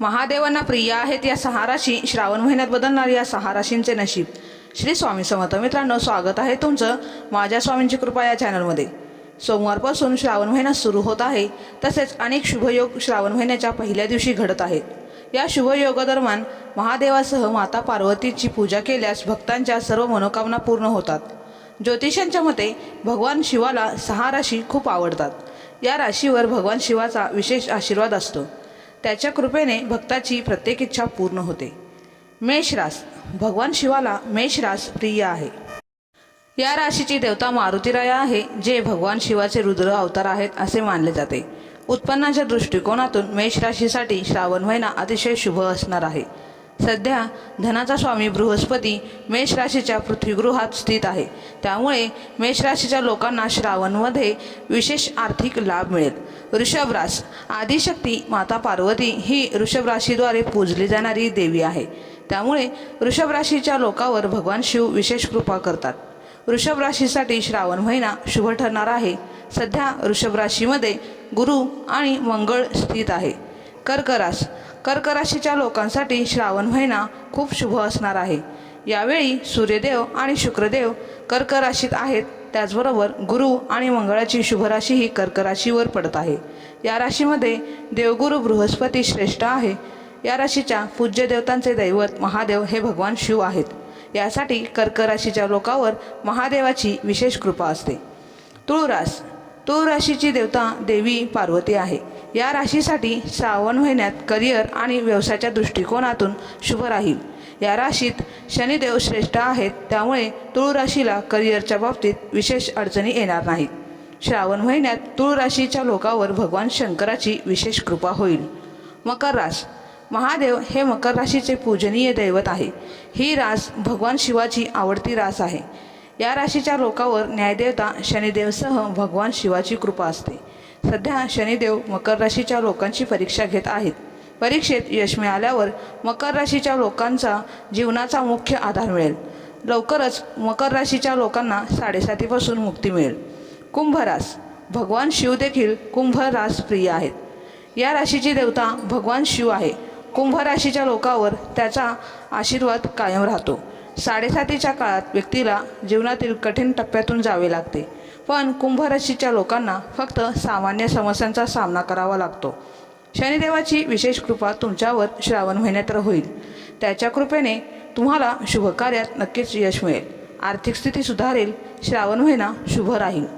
महादेवांना प्रिय आहेत या सहा राशी श्रावण महिन्यात बदलणार या सहा राशींचे नशीब. श्री स्वामी समर्थ. मित्रांनो स्वागत आहे तुमचं माझ्या स्वामींची कृपा या चॅनलमध्ये. सोमवारपासून श्रावण महिना सुरू होत आहे. तसेच अनेक शुभयोग श्रावण महिन्याच्या पहिल्या दिवशी घडत आहेत. या शुभयोगादरम्यान महादेवासह माता पार्वतीची पूजा केल्यास भक्तांच्या सर्व मनोकामना पूर्ण होतात. ज्योतिषांच्या मते भगवान शिवाला सहा राशी खूप आवडतात. या राशीवर भगवान शिवाचा विशेष आशीर्वाद असतो. त्याच्या कृपेने भक्ताची प्रत्येक इच्छा पूर्ण होते. मेष रास भगवान शिवाला मेष रास प्रिय आहे. या राशीची देवता मारुतीराया आहे जे भगवान शिवाचे रुद्र अवतार आहेत असे मानले जाते. उत्पन्नाच्या दृष्टिकोनातून मेष राशीसाठी श्रावण महिना अतिशय शुभ असणार आहे. सध्या धनाचा स्वामी बृहस्पती मेष राशीच्या पृथ्वीगृहात स्थित आहे. त्यामुळे मेष राशीच्या लोकांना श्रावणमध्ये विशेष आर्थिक लाभ मिळेल. ऋषभ रास आदिशक्ती माता पार्वती ही ऋषभ राशीद्वारे पूजली जाणारी देवी आहे. त्यामुळे वृषभ राशीच्या लोकांवर भगवान शिव विशेष कृपा करतात. वृषभ राशीसाठी श्रावण महिना शुभ ठरणार आहे. सध्या वृषभ राशीमध्ये गुरु आणि मंगळ स्थित आहे. कर्करास. कर्कराशीच्या कर्क राशीच्या लोकांसाठी श्रावण महिना खूप शुभ असणार आहे. यावेळी सूर्यदेव आणि शुक्रदेव कर्क राशीत आहेत. त्याचबरोबर गुरु आणि मंगळाची शुभ राशी ही कर्क राशीवर पडत आहे. या राशीमध्ये देवगुरु बृहस्पती श्रेष्ठ आहे. या राशीच्या पूज्य देवतांचे दैवत महादेव हे भगवान शिव आहेत. यासाठी कर्क राशीच्या लोकावर महादेवाची विशेष कृपा असते. तुळरास. तो राशीची देवता देवी पार्वती आहे. या राशीसाठी श्रावण महिन्यात करिअर आणि व्यवसायाच्या दृष्टिकोनातून शुभ राहील. या राशीत शनिदेव श्रेष्ठ आहेत त्यामुळे तुळ राशीला करिअरच्या बाबतीत विशेष अडचणी येणार नाहीत. श्रावण महिन्यात तुळ राशीच्या लोकांवर भगवान शंकराची विशेष कृपा होईल. मकर रास. महादेव हे मकर राशीचे पूजनीय दैवत आहे. ही रास भगवान शिवाची आवडती रास आहे. या राशीच्या लोकावर न्यायदेवता शनिदेवसह भगवान शिवाची कृपा असते. सध्या शनिदेव मकर राशीच्या लोकांची परीक्षा घेत आहेत. परीक्षेत यश मिळाल्यावर मकर राशीच्या लोकांचा जीवनाचा मुख्य आधार मिळेल. लवकरच मकर राशीच्या लोकांना साडेसातीपासून मुक्ती मिळेल. कुंभरास भगवान शिव देखील कुंभरास प्रिय आहेत. या राशीची देवता भगवान शिव आहे. कुंभ राशीच्या लोकावर त्याचा आशीर्वाद कायम राहतो. साडेसातीच्या काळात व्यक्तीला जीवनातील कठीण टप्प्यातून जावे लागते. पण कुंभराशीच्या लोकांना फक्त सामान्य समस्यांचा सामना करावा लागतो. शनिदेवाची विशेष कृपा तुमच्यावर श्रावण महिन्यात होईल त्याच्या कृपेने तुम्हाला शुभकार्यात नक्कीच यश मिळेल. आर्थिक स्थिती सुधारेल. श्रावण महिना शुभ राहील.